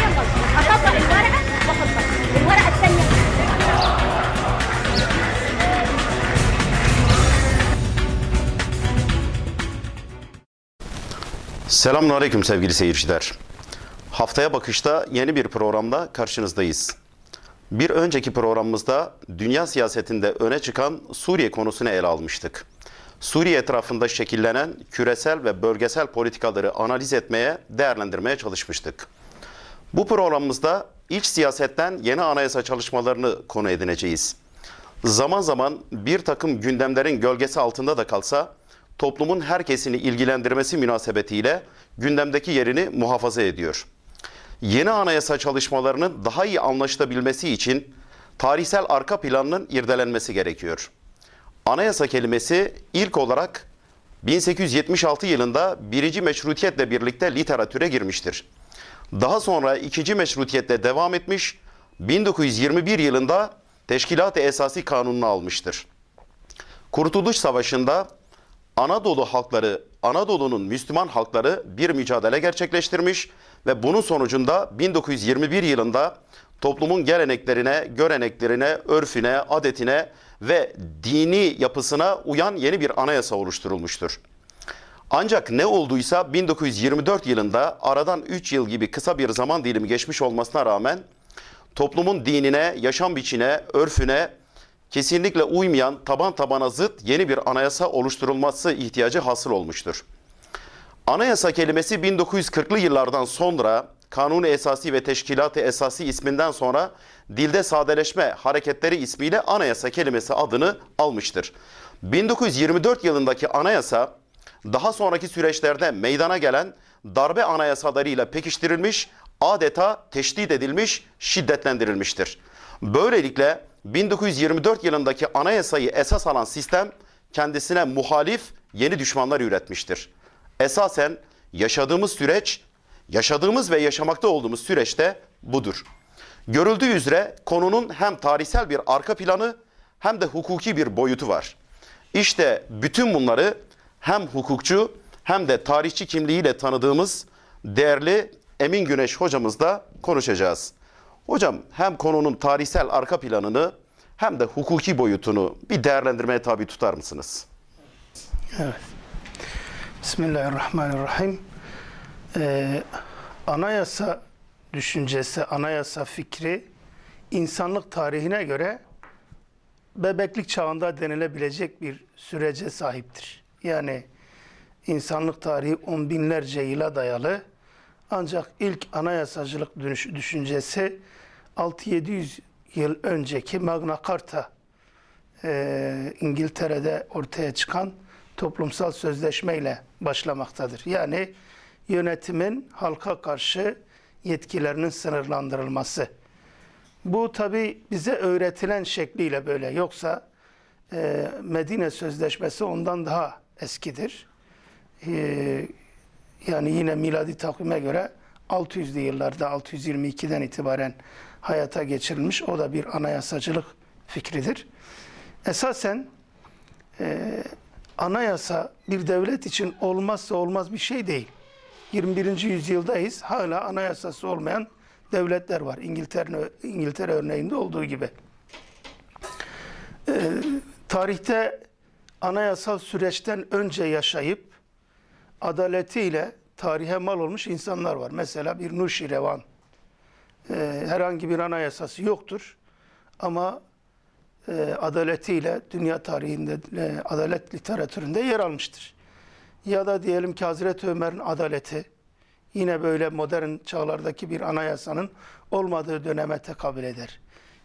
حاجتين بس اطبق الورقه واخد بس الورقه الثانيه Selamünaleyküm sevgili seyirciler. Haftaya Bakış'ta yeni bir programda karşınızdayız. Bir önceki programımızda dünya siyasetinde öne çıkan Suriye konusunu ele almıştık. Suriye etrafında şekillenen küresel ve bölgesel politikaları analiz etmeye, değerlendirmeye çalışmıştık. Bu programımızda iç siyasetten yeni anayasa çalışmalarını konu edineceğiz. Zaman zaman bir takım gündemlerin gölgesi altında da kalsa toplumun herkesini ilgilendirmesi münasebetiyle gündemdeki yerini muhafaza ediyor. Yeni anayasa çalışmalarının daha iyi anlaşılabilmesi için tarihsel arka planının irdelenmesi gerekiyor. Anayasa kelimesi ilk olarak 1876 yılında birinci meşrutiyetle birlikte literatüre girmiştir. Daha sonra ikinci meşrutiyetle devam etmiş, 1921 yılında Teşkilat-ı Esasi Kanunu'nu almıştır. Kurtuluş Savaşı'nda Anadolu halkları, Anadolu'nun Müslüman halkları bir mücadele gerçekleştirmiş ve bunun sonucunda 1921 yılında toplumun geleneklerine, göreneklerine, örfüne, adetine ve dini yapısına uyan yeni bir anayasa oluşturulmuştur. Ancak ne olduysa 1924 yılında aradan 3 yıl gibi kısa bir zaman dilimi geçmiş olmasına rağmen toplumun dinine, yaşam biçine, örfüne kesinlikle uymayan, taban tabana zıt yeni bir anayasa oluşturulması ihtiyacı hasıl olmuştur. Anayasa kelimesi 1940'lı yıllardan sonra Kanun-u Esasi ve Teşkilat-ı Esasi isminden sonra dilde sadeleşme hareketleri ismiyle anayasa kelimesi adını almıştır. 1924 yılındaki anayasa daha sonraki süreçlerde meydana gelen darbe anayasalarıyla pekiştirilmiş, adeta teşdit edilmiş, şiddetlendirilmiştir. Böylelikle 1924 yılındaki anayasayı esas alan sistem kendisine muhalif yeni düşmanlar üretmiştir. Esasen yaşadığımız süreç, yaşadığımız ve yaşamakta olduğumuz süreçte budur. Görüldüğü üzere konunun hem tarihsel bir arka planı hem de hukuki bir boyutu var. İşte bütün bunları hem hukukçu hem de tarihçi kimliğiyle tanıdığımız değerli Emin Güneş hocamızla konuşacağız. Hocam hem konunun tarihsel arka planını hem de hukuki boyutunu bir değerlendirmeye tabi tutar mısınız? Evet. Bismillahirrahmanirrahim. Ee, anayasa düşüncesi, anayasa fikri insanlık tarihine göre bebeklik çağında denilebilecek bir sürece sahiptir. Yani insanlık tarihi on binlerce yıla dayalı. Ancak ilk anayasacılık düşüncesi 6-700 yıl önceki Magna Carta e, İngiltere'de ortaya çıkan toplumsal sözleşmeyle başlamaktadır. Yani yönetimin halka karşı yetkilerinin sınırlandırılması. Bu tabi bize öğretilen şekliyle böyle. Yoksa e, Medine Sözleşmesi ondan daha eskidir. E, yani yine miladi takvime göre 600'lü yıllarda 622'den itibaren hayata geçirilmiş. O da bir anayasacılık fikridir. Esasen e, anayasa bir devlet için olmazsa olmaz bir şey değil. 21. yüzyıldayız. Hala anayasası olmayan devletler var. İngiltere, İngiltere örneğinde olduğu gibi. E, tarihte anayasal süreçten önce yaşayıp adaletiyle tarihe mal olmuş insanlar var. Mesela bir Nuşirevan. E, herhangi bir anayasası yoktur. Ama e, adaletiyle dünya tarihinde, e, adalet literatüründe yer almıştır. Ya da diyelim ki Hazreti Ömer'in adaleti yine böyle modern çağlardaki bir anayasanın olmadığı döneme tekabül eder.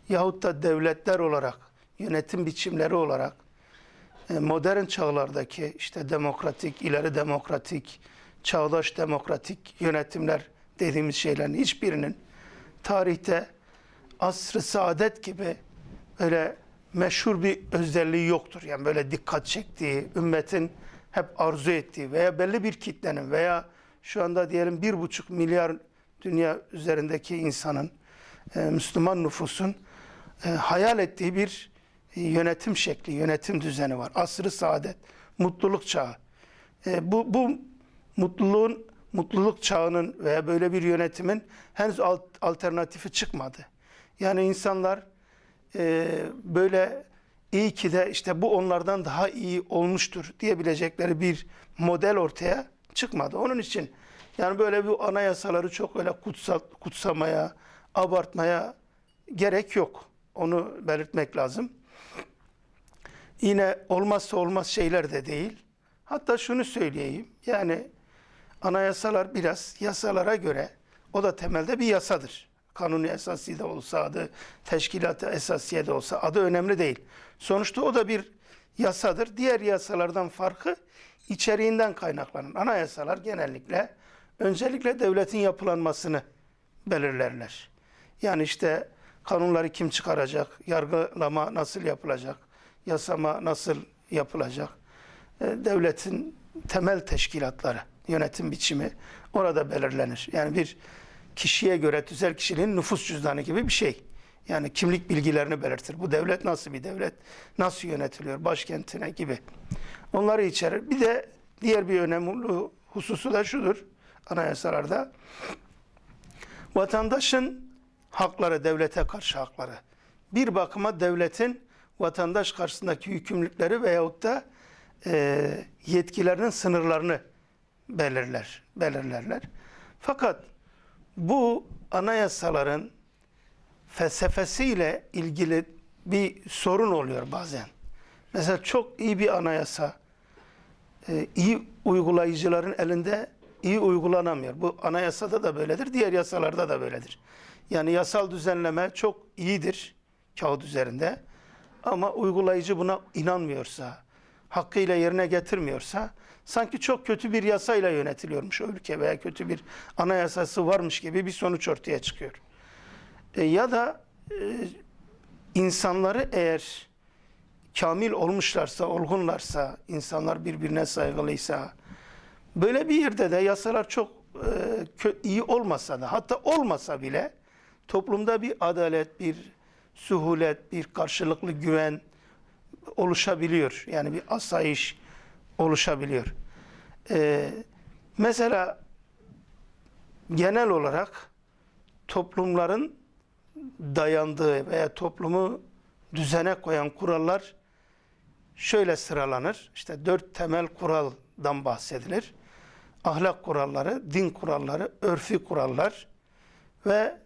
Yahut da devletler olarak, yönetim biçimleri olarak modern çağlardaki işte demokratik, ileri demokratik, çağdaş demokratik yönetimler dediğimiz şeylerin hiçbirinin tarihte asr-ı saadet gibi öyle meşhur bir özelliği yoktur. Yani böyle dikkat çektiği, ümmetin hep arzu ettiği veya belli bir kitlenin veya şu anda diyelim bir buçuk milyar dünya üzerindeki insanın, e, Müslüman nüfusun e, hayal ettiği bir e, yönetim şekli, yönetim düzeni var. Asr-ı saadet, mutluluk çağı. E, bu, bu mutluluğun mutluluk çağının veya böyle bir yönetimin henüz alt- alternatifi çıkmadı. Yani insanlar e, böyle iyi ki de işte bu onlardan daha iyi olmuştur diyebilecekleri bir model ortaya çıkmadı. Onun için yani böyle bu anayasaları çok öyle kutsal, kutsamaya, abartmaya gerek yok. Onu belirtmek lazım. Yine olmazsa olmaz şeyler de değil. Hatta şunu söyleyeyim. Yani anayasalar biraz yasalara göre o da temelde bir yasadır. Kanuni esası da olsa adı, teşkilat-ı esasiye de olsa adı önemli değil. Sonuçta o da bir yasadır. Diğer yasalardan farkı içeriğinden kaynaklanır. Anayasalar genellikle öncelikle devletin yapılanmasını belirlerler. Yani işte kanunları kim çıkaracak, yargılama nasıl yapılacak, yasama nasıl yapılacak, e, devletin temel teşkilatları, yönetim biçimi orada belirlenir. Yani bir kişiye göre tüzel kişiliğin nüfus cüzdanı gibi bir şey. Yani kimlik bilgilerini belirtir. Bu devlet nasıl bir devlet, nasıl yönetiliyor, başkentine gibi. Onları içerir. Bir de diğer bir önemli hususu da şudur anayasalarda. Vatandaşın hakları, devlete karşı hakları. Bir bakıma devletin vatandaş karşısındaki yükümlülükleri veyahut da e, yetkilerinin sınırlarını belirler, belirlerler. Fakat bu anayasaların felsefesiyle ilgili bir sorun oluyor bazen. Mesela çok iyi bir anayasa, e, iyi uygulayıcıların elinde iyi uygulanamıyor. Bu anayasada da böyledir, diğer yasalarda da böyledir. Yani yasal düzenleme çok iyidir kağıt üzerinde ama uygulayıcı buna inanmıyorsa, hakkıyla yerine getirmiyorsa sanki çok kötü bir yasayla yönetiliyormuş o ülke veya kötü bir anayasası varmış gibi bir sonuç ortaya çıkıyor. E, ya da e, insanları eğer kamil olmuşlarsa, olgunlarsa, insanlar birbirine saygılıysa, böyle bir yerde de yasalar çok e, iyi olmasa da, hatta olmasa bile toplumda bir adalet, bir suhulet, bir karşılıklı güven oluşabiliyor. Yani bir asayiş oluşabiliyor. E, mesela genel olarak toplumların dayandığı veya toplumu düzene koyan kurallar şöyle sıralanır. İşte dört temel kuraldan bahsedilir. Ahlak kuralları, din kuralları, örfi kurallar ve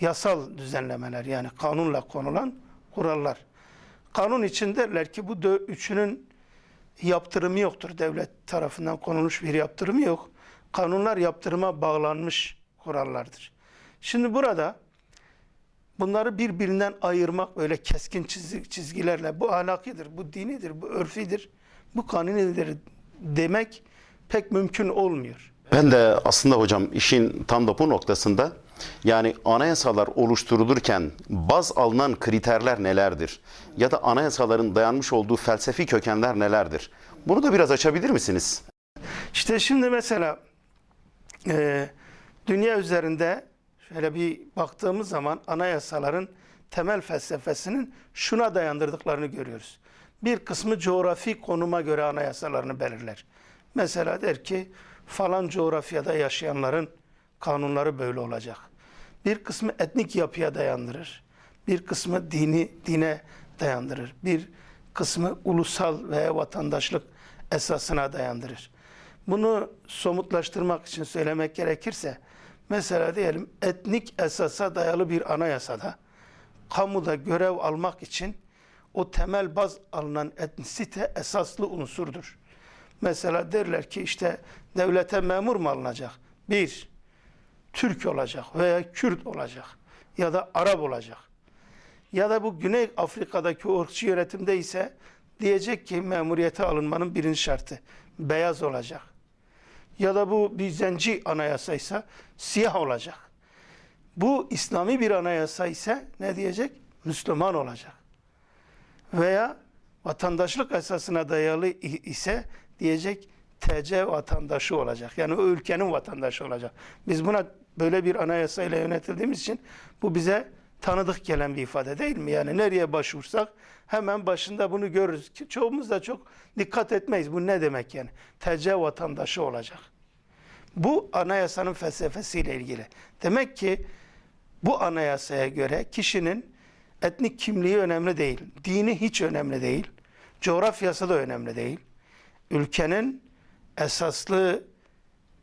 yasal düzenlemeler yani kanunla konulan kurallar. Kanun için derler ki bu üçünün yaptırımı yoktur. Devlet tarafından konulmuş bir yaptırımı yok. Kanunlar yaptırıma bağlanmış kurallardır. Şimdi burada bunları birbirinden ayırmak böyle keskin çiz- çizgilerle bu ahlakidir, bu dinidir, bu örfidir, bu kanunidir demek pek mümkün olmuyor. Ben de aslında hocam işin tam da bu noktasında yani anayasalar oluşturulurken baz alınan kriterler nelerdir? Ya da anayasaların dayanmış olduğu felsefi kökenler nelerdir? Bunu da biraz açabilir misiniz? İşte şimdi mesela e, dünya üzerinde şöyle bir baktığımız zaman anayasaların temel felsefesinin şuna dayandırdıklarını görüyoruz. Bir kısmı coğrafi konuma göre anayasalarını belirler. Mesela der ki falan coğrafyada yaşayanların kanunları böyle olacak. Bir kısmı etnik yapıya dayandırır. Bir kısmı dini dine dayandırır. Bir kısmı ulusal veya vatandaşlık esasına dayandırır. Bunu somutlaştırmak için söylemek gerekirse mesela diyelim etnik esasa dayalı bir anayasada kamuda görev almak için o temel baz alınan etnisite esaslı unsurdur. Mesela derler ki işte devlete memur mu alınacak? Bir, Türk olacak veya Kürt olacak ya da Arap olacak. Ya da bu Güney Afrika'daki ırkçı yönetimde ise diyecek ki memuriyete alınmanın birinci şartı beyaz olacak. Ya da bu bir zenci anayasaysa siyah olacak. Bu İslami bir anayasa ise ne diyecek? Müslüman olacak. Veya vatandaşlık esasına dayalı ise diyecek TC vatandaşı olacak. Yani o ülkenin vatandaşı olacak. Biz buna böyle bir anayasayla yönetildiğimiz için bu bize tanıdık gelen bir ifade değil mi? Yani nereye başvursak hemen başında bunu görürüz. Ki Çoğumuz da çok dikkat etmeyiz. Bu ne demek yani? TC vatandaşı olacak. Bu anayasanın felsefesiyle ilgili. Demek ki bu anayasaya göre kişinin etnik kimliği önemli değil, dini hiç önemli değil, coğrafyası da önemli değil. Ülkenin esaslı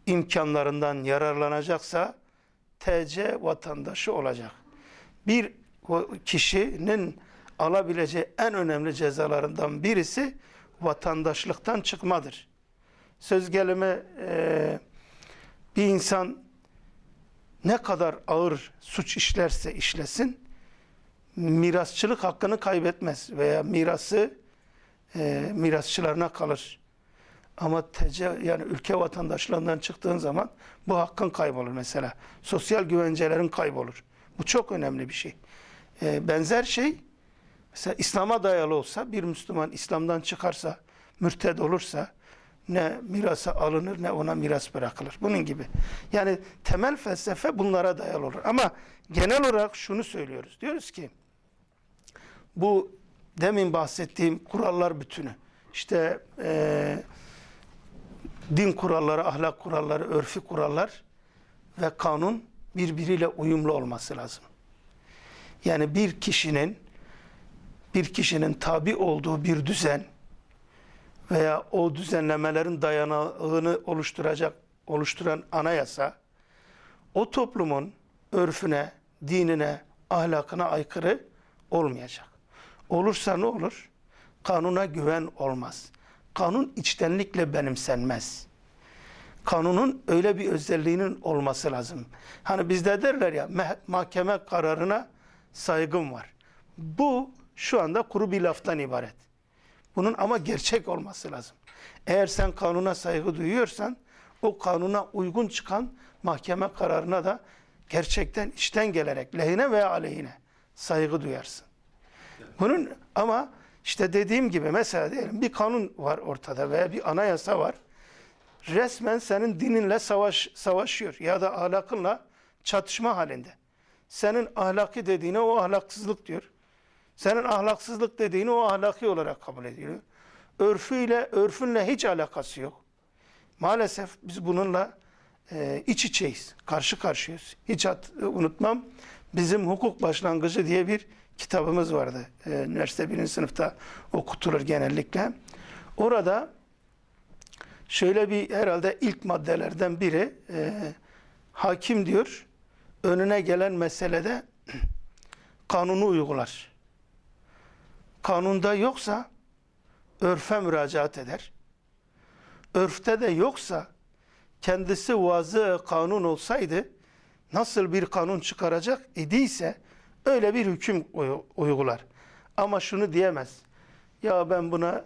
imkanlarından yararlanacaksa TC vatandaşı olacak. Bir kişinin alabileceği en önemli cezalarından birisi vatandaşlıktan çıkmadır. Söz gelimi e, bir insan ne kadar ağır suç işlerse işlesin mirasçılık hakkını kaybetmez veya mirası e, mirasçılarına kalır. Ama TC yani ülke vatandaşlığından çıktığın zaman bu hakkın kaybolur mesela. Sosyal güvencelerin kaybolur. Bu çok önemli bir şey. E, benzer şey mesela İslam'a dayalı olsa bir Müslüman İslam'dan çıkarsa, mürted olursa ne mirasa alınır ne ona miras bırakılır. Bunun gibi. Yani temel felsefe bunlara dayalı olur. Ama genel olarak şunu söylüyoruz. Diyoruz ki bu demin bahsettiğim kurallar bütünü. İşte eee din kuralları, ahlak kuralları, örfi kurallar ve kanun birbiriyle uyumlu olması lazım. Yani bir kişinin bir kişinin tabi olduğu bir düzen veya o düzenlemelerin dayanağını oluşturacak oluşturan anayasa o toplumun örfüne, dinine, ahlakına aykırı olmayacak. Olursa ne olur? Kanuna güven olmaz. Kanun içtenlikle benimsenmez. Kanunun öyle bir özelliğinin olması lazım. Hani bizde derler ya mahkeme kararına saygım var. Bu şu anda kuru bir laftan ibaret. Bunun ama gerçek olması lazım. Eğer sen kanuna saygı duyuyorsan o kanuna uygun çıkan mahkeme kararına da gerçekten içten gelerek lehine veya aleyhine saygı duyarsın. Bunun ama işte dediğim gibi mesela diyelim bir kanun var ortada veya bir anayasa var. Resmen senin dininle savaş savaşıyor ya da ahlakınla çatışma halinde. Senin ahlaki dediğine o ahlaksızlık diyor. Senin ahlaksızlık dediğini o ahlaki olarak kabul ediyor. Örfüyle, örfünle hiç alakası yok. Maalesef biz bununla e, iç içeyiz, karşı karşıyayız. Hiç hat, unutmam. Bizim hukuk başlangıcı diye bir kitabımız vardı. E, üniversite birinci sınıfta okutulur genellikle. Orada şöyle bir herhalde ilk maddelerden biri e, hakim diyor önüne gelen meselede kanunu uygular. Kanunda yoksa örfe müracaat eder. Örfte de yoksa kendisi vazı kanun olsaydı nasıl bir kanun çıkaracak idiyse öyle bir hüküm uy- uygular. Ama şunu diyemez. Ya ben buna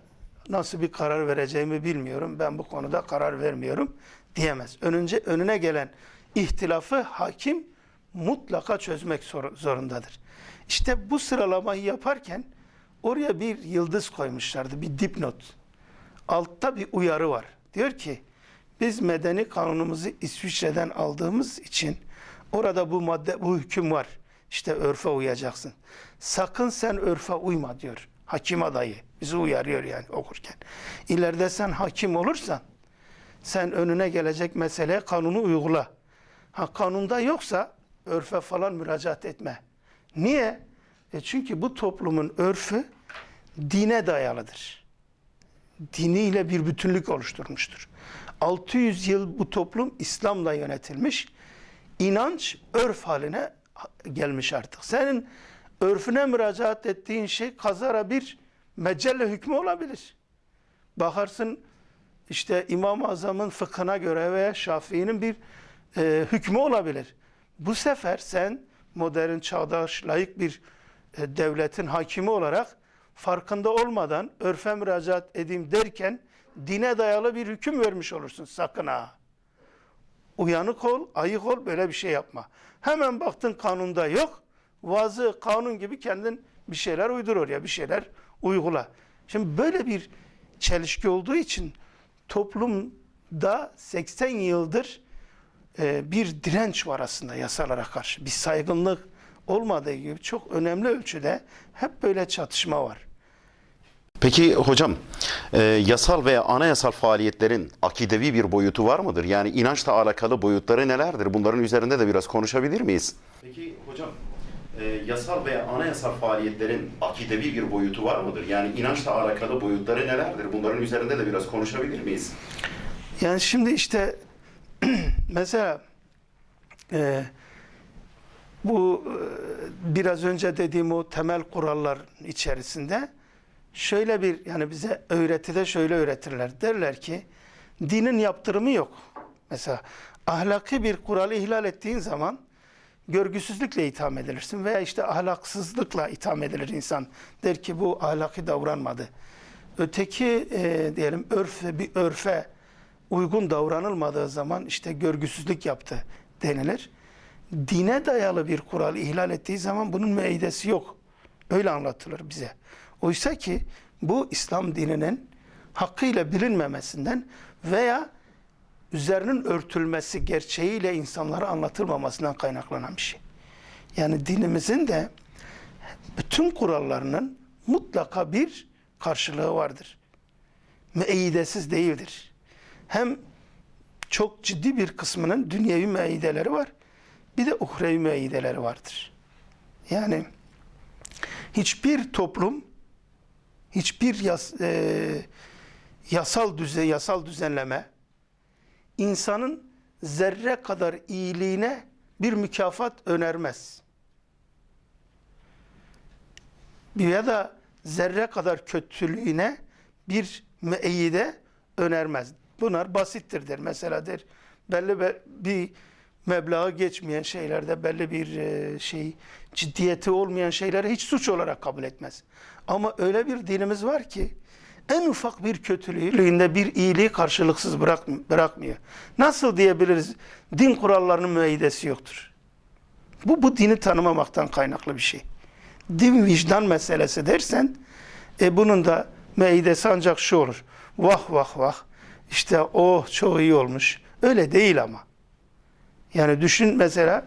nasıl bir karar vereceğimi bilmiyorum. Ben bu konuda karar vermiyorum diyemez. Önünce önüne gelen ihtilafı hakim mutlaka çözmek zor- zorundadır. İşte bu sıralamayı yaparken oraya bir yıldız koymuşlardı, bir dipnot. Altta bir uyarı var. Diyor ki biz medeni kanunumuzu İsviçre'den aldığımız için orada bu madde, bu hüküm var. İşte örfe uyacaksın. Sakın sen örfe uyma diyor. Hakim adayı bizi uyarıyor yani okurken. İleride sen hakim olursan sen önüne gelecek meseleye kanunu uygula. Ha kanunda yoksa örfe falan müracaat etme. Niye? E çünkü bu toplumun örfü dine dayalıdır. Diniyle bir bütünlük oluşturmuştur. 600 yıl bu toplum İslam'la yönetilmiş. İnanç örf haline gelmiş artık. Senin örfüne müracaat ettiğin şey kazara bir mecelle hükmü olabilir. Bakarsın işte İmam-ı Azam'ın fıkhına göre veya Şafii'nin bir e, hükmü olabilir. Bu sefer sen modern, çağdaş, layık bir e, devletin hakimi olarak farkında olmadan örfe müracaat edeyim derken dine dayalı bir hüküm vermiş olursun sakın ha. Uyanık ol, ayık ol, böyle bir şey yapma. Hemen baktın kanunda yok, vazı kanun gibi kendin bir şeyler uydur oraya, bir şeyler uygula. Şimdi böyle bir çelişki olduğu için toplumda 80 yıldır e, bir direnç var aslında yasalara karşı. Bir saygınlık olmadığı gibi çok önemli ölçüde hep böyle çatışma var. Peki hocam, e, yasal veya anayasal faaliyetlerin akidevi bir boyutu var mıdır? Yani inançla alakalı boyutları nelerdir? Bunların üzerinde de biraz konuşabilir miyiz? Peki hocam, e, yasal veya anayasal faaliyetlerin akidevi bir boyutu var mıdır? Yani inançla alakalı boyutları nelerdir? Bunların üzerinde de biraz konuşabilir miyiz? Yani şimdi işte mesela e, bu e, biraz önce dediğim o temel kurallar içerisinde şöyle bir yani bize öğretide şöyle öğretirler. Derler ki dinin yaptırımı yok. Mesela ahlaki bir kuralı ihlal ettiğin zaman görgüsüzlükle itham edilirsin veya işte ahlaksızlıkla itham edilir insan. Der ki bu ahlaki davranmadı. Öteki e, diyelim örfe bir örfe uygun davranılmadığı zaman işte görgüsüzlük yaptı denilir. Dine dayalı bir kural ihlal ettiği zaman bunun müeyyidesi yok. Öyle anlatılır bize. Oysa ki bu İslam dininin hakkıyla bilinmemesinden veya üzerinin örtülmesi gerçeğiyle insanlara anlatılmamasından kaynaklanan bir şey. Yani dinimizin de bütün kurallarının mutlaka bir karşılığı vardır. Müeyyidesiz değildir. Hem çok ciddi bir kısmının dünyevi müeyyideleri var. Bir de uhrevi müeyyideleri vardır. Yani hiçbir toplum hiçbir yas, e, yasal düze yasal düzenleme insanın zerre kadar iyiliğine bir mükafat önermez. Ya da zerre kadar kötülüğüne bir müeyyide önermez. Bunlar basittir der. Mesela der belli be- bir meblağı geçmeyen şeylerde belli bir e, şey ciddiyeti olmayan şeyleri hiç suç olarak kabul etmez. Ama öyle bir dinimiz var ki en ufak bir kötülüğünde bir iyiliği karşılıksız bırak, bırakmıyor. Nasıl diyebiliriz? Din kurallarının müeyyidesi yoktur. Bu, bu dini tanımamaktan kaynaklı bir şey. Din vicdan meselesi dersen, e bunun da müeyyidesi ancak şu olur. Vah vah vah, işte o çok iyi olmuş. Öyle değil ama. Yani düşün mesela,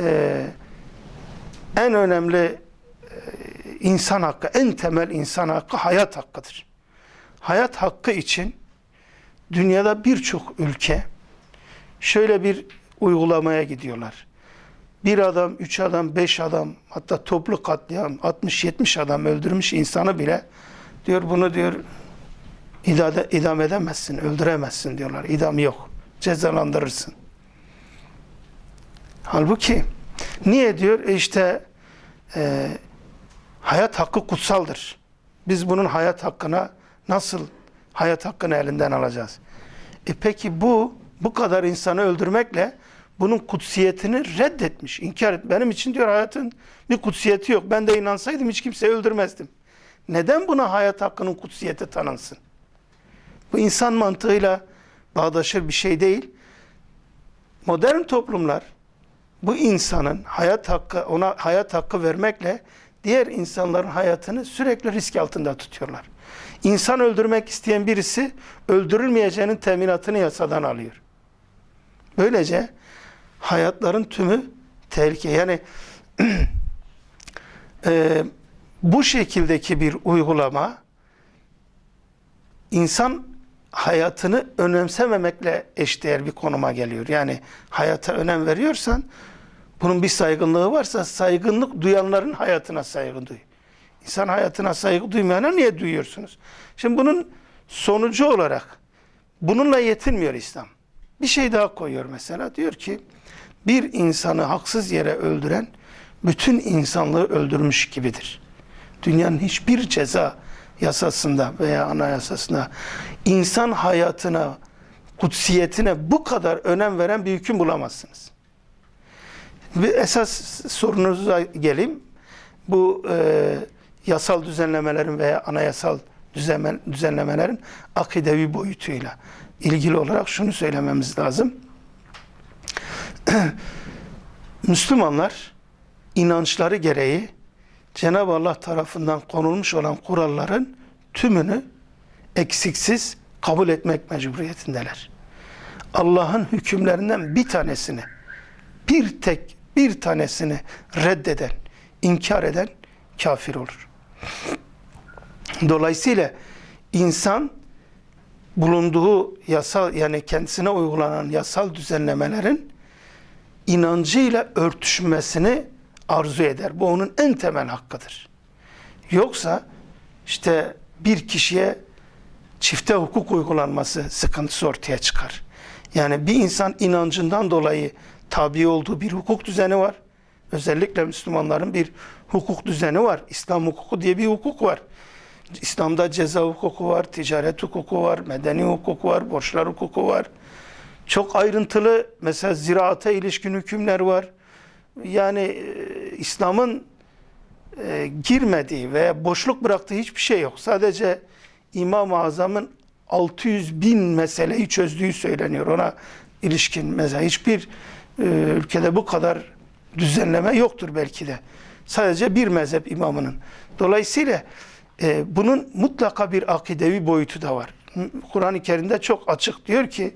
e, en önemli e, insan hakkı, en temel insan hakkı hayat hakkıdır. Hayat hakkı için dünyada birçok ülke şöyle bir uygulamaya gidiyorlar. Bir adam, üç adam, beş adam, hatta toplu katliam, 60-70 adam öldürmüş insanı bile diyor bunu diyor idame, idam edemezsin, öldüremezsin diyorlar. İdam yok. Cezalandırırsın. Halbuki niye diyor? E işte e, hayat hakkı kutsaldır. Biz bunun hayat hakkına nasıl hayat hakkını elinden alacağız? E peki bu bu kadar insanı öldürmekle bunun kutsiyetini reddetmiş, inkar et. Benim için diyor hayatın bir kutsiyeti yok. Ben de inansaydım hiç kimseyi öldürmezdim. Neden buna hayat hakkının kutsiyeti tanınsın? Bu insan mantığıyla bağdaşır bir şey değil. Modern toplumlar bu insanın hayat hakkı ona hayat hakkı vermekle diğer insanların hayatını sürekli risk altında tutuyorlar. İnsan öldürmek isteyen birisi öldürülmeyeceğinin teminatını yasadan alıyor. Böylece hayatların tümü tehlike. Yani e, bu şekildeki bir uygulama insan hayatını önemsememekle eşdeğer bir konuma geliyor. Yani hayata önem veriyorsan bunun bir saygınlığı varsa saygınlık duyanların hayatına saygı duy. İnsan hayatına saygı duymayana niye duyuyorsunuz? Şimdi bunun sonucu olarak bununla yetinmiyor İslam. Bir şey daha koyuyor mesela. Diyor ki bir insanı haksız yere öldüren bütün insanlığı öldürmüş gibidir. Dünyanın hiçbir ceza yasasında veya anayasasında insan hayatına, kutsiyetine bu kadar önem veren bir hüküm bulamazsınız. Ve esas sorunuza geleyim. Bu e, yasal düzenlemelerin veya anayasal düzenle, düzenlemelerin akidevi boyutuyla ilgili olarak şunu söylememiz lazım. Müslümanlar inançları gereği Cenab-ı Allah tarafından konulmuş olan kuralların tümünü eksiksiz kabul etmek mecburiyetindeler. Allah'ın hükümlerinden bir tanesini, bir tek bir tanesini reddeden, inkar eden kafir olur. Dolayısıyla insan bulunduğu yasal yani kendisine uygulanan yasal düzenlemelerin inancıyla örtüşmesini arzu eder. Bu onun en temel hakkıdır. Yoksa işte bir kişiye çifte hukuk uygulanması sıkıntısı ortaya çıkar. Yani bir insan inancından dolayı tabi olduğu bir hukuk düzeni var. Özellikle Müslümanların bir hukuk düzeni var. İslam hukuku diye bir hukuk var. İslam'da ceza hukuku var, ticaret hukuku var, medeni hukuku var, borçlar hukuku var. Çok ayrıntılı mesela ziraata ilişkin hükümler var. Yani e, İslam'ın e, girmediği veya boşluk bıraktığı hiçbir şey yok. Sadece İmam-ı Azam'ın 600 bin meseleyi çözdüğü söyleniyor. Ona ilişkin mesela hiçbir e, ülkede bu kadar düzenleme yoktur belki de. Sadece bir mezhep imamının. Dolayısıyla e, bunun mutlaka bir akidevi boyutu da var. Kur'an-ı Kerim'de çok açık diyor ki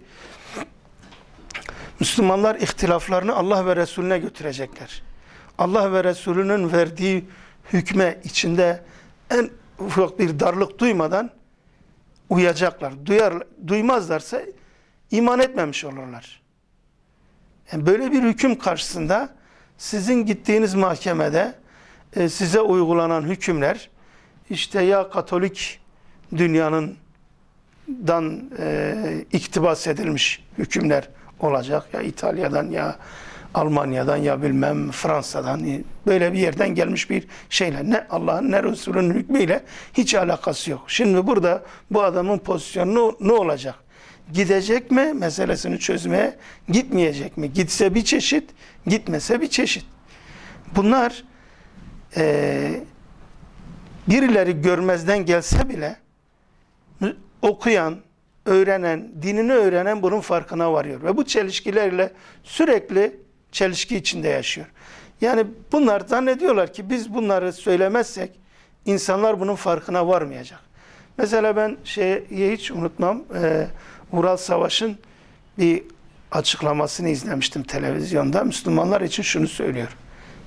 Müslümanlar ihtilaflarını Allah ve Resulüne götürecekler. Allah ve Resulünün verdiği hükme içinde en ufak bir darlık duymadan uyacaklar. Duyar, duymazlarsa iman etmemiş olurlar. Yani böyle bir hüküm karşısında sizin gittiğiniz mahkemede e, size uygulanan hükümler işte ya Katolik dünyanın dan e, iktibas edilmiş hükümler olacak ya İtalya'dan ya Almanya'dan ya bilmem Fransa'dan e, böyle bir yerden gelmiş bir şeyle ne Allah'ın ne Resulünün hükmüyle hiç alakası yok. Şimdi burada bu adamın pozisyonu ne olacak? Gidecek mi meselesini çözmeye gitmeyecek mi? Gitse bir çeşit gitmese bir çeşit. Bunlar e, birileri görmezden gelse bile okuyan, öğrenen, dinini öğrenen bunun farkına varıyor. Ve bu çelişkilerle sürekli çelişki içinde yaşıyor. Yani bunlar zannediyorlar ki biz bunları söylemezsek insanlar bunun farkına varmayacak. Mesela ben şeyi hiç unutmam. E, Ural Savaş'ın bir açıklamasını izlemiştim televizyonda. Müslümanlar için şunu söylüyor.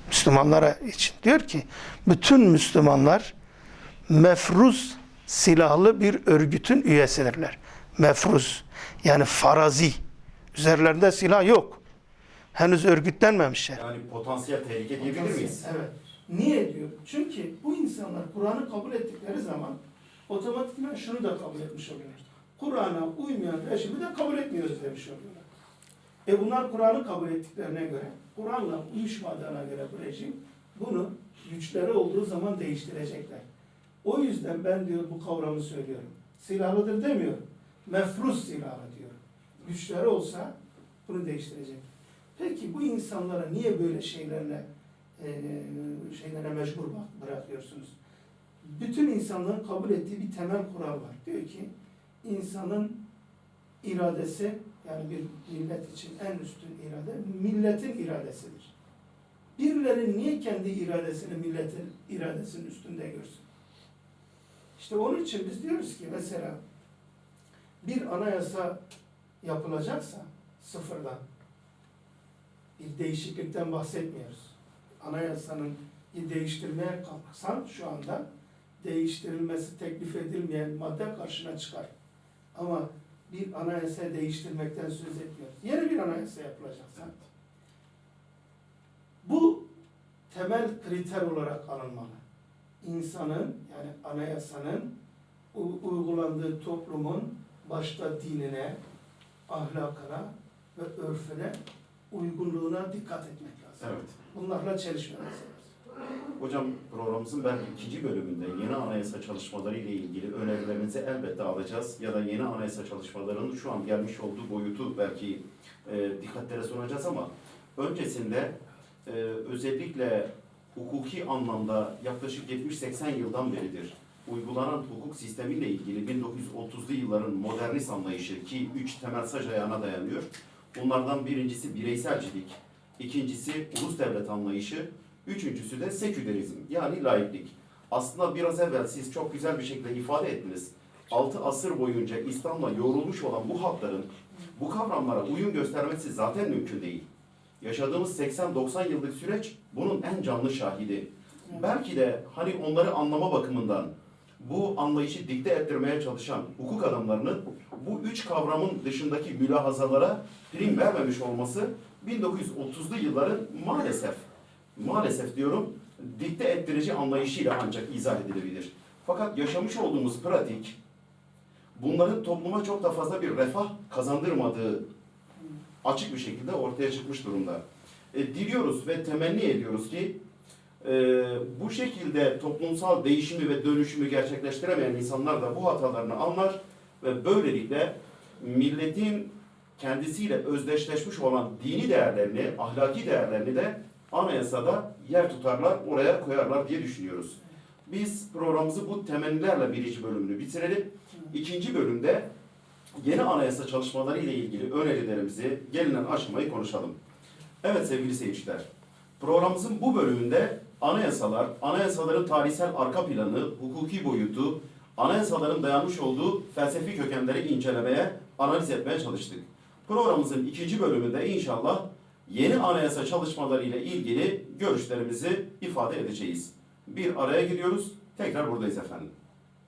Müslümanlara için. Diyor ki bütün Müslümanlar mefruz silahlı bir örgütün üyesidirler. Mefruz yani farazi. Üzerlerinde silah yok. Henüz örgütlenmemişler. Yani potansiyel tehlike diyebilir miyiz? Evet. Niye diyor? Çünkü bu insanlar Kur'an'ı kabul ettikleri zaman otomatikman şunu da kabul etmiş oluyorlar. Kur'an'a uymayan rejimi de kabul etmiyoruz demiş oluyorlar. E bunlar Kur'an'ı kabul ettiklerine göre, Kur'an'la uyuşmadığına göre bu rejim bunu güçleri olduğu zaman değiştirecekler. O yüzden ben diyor bu kavramı söylüyorum. Silahlıdır demiyorum. Mefruz silahı diyorum. Güçleri olsa bunu değiştirecek. Peki bu insanlara niye böyle şeylerle e, şeylere mecbur bırakıyorsunuz? Bütün insanların kabul ettiği bir temel kural var. Diyor ki insanın iradesi yani bir millet için en üstün irade milletin iradesidir. Birileri niye kendi iradesini milletin iradesinin üstünde görsün? İşte onun için biz diyoruz ki mesela bir anayasa yapılacaksa sıfırdan bir değişiklikten bahsetmiyoruz. Anayasanın değiştirmeye kalksan şu anda değiştirilmesi teklif edilmeyen madde karşına çıkar. Ama bir anayasa değiştirmekten söz etmiyoruz. Yeni bir anayasa yapılacaksa bu temel kriter olarak alınmalı. İnsanın yani anayasanın uygulandığı toplumun başta dinine, ahlakına ve örfüne uygunluğuna dikkat etmek lazım. Evet. Bunlarla çelişmemiz lazım. Hocam programımızın ben ikinci bölümünde yeni anayasa çalışmaları ile ilgili önerilerinizi elbette alacağız. Ya da yeni anayasa çalışmalarının şu an gelmiş olduğu boyutu belki e, dikkatlere sunacağız ama öncesinde e, özellikle hukuki anlamda yaklaşık 70-80 yıldan beridir uygulanan hukuk sistemiyle ilgili 1930'lu yılların modernist anlayışı ki üç temel saç ayağına dayanıyor. Bunlardan birincisi bireyselcilik, ikincisi ulus devlet anlayışı, Üçüncüsü de sekülerizm yani laiklik. Aslında biraz evvel siz çok güzel bir şekilde ifade ettiniz. Altı asır boyunca İslam'la yoğrulmuş olan bu halkların bu kavramlara uyum göstermesi zaten mümkün değil. Yaşadığımız 80-90 yıllık süreç bunun en canlı şahidi. Belki de hani onları anlama bakımından bu anlayışı dikte ettirmeye çalışan hukuk adamlarının bu üç kavramın dışındaki mülahazalara prim vermemiş olması 1930'lu yılların maalesef maalesef diyorum dikte ettirici anlayışıyla ancak izah edilebilir. Fakat yaşamış olduğumuz pratik bunların topluma çok da fazla bir refah kazandırmadığı açık bir şekilde ortaya çıkmış durumda. E, diliyoruz ve temenni ediyoruz ki e, bu şekilde toplumsal değişimi ve dönüşümü gerçekleştiremeyen insanlar da bu hatalarını anlar ve böylelikle milletin kendisiyle özdeşleşmiş olan dini değerlerini, ahlaki değerlerini de anayasada yer tutarlar, oraya koyarlar diye düşünüyoruz. Biz programımızı bu temennilerle birinci bölümünü bitirelim. İkinci bölümde yeni anayasa çalışmaları ile ilgili önerilerimizi gelinen aşamayı konuşalım. Evet sevgili seyirciler, programımızın bu bölümünde anayasalar, anayasaların tarihsel arka planı, hukuki boyutu, anayasaların dayanmış olduğu felsefi kökenleri incelemeye, analiz etmeye çalıştık. Programımızın ikinci bölümünde inşallah yeni anayasa çalışmaları ile ilgili görüşlerimizi ifade edeceğiz. Bir araya giriyoruz, tekrar buradayız efendim.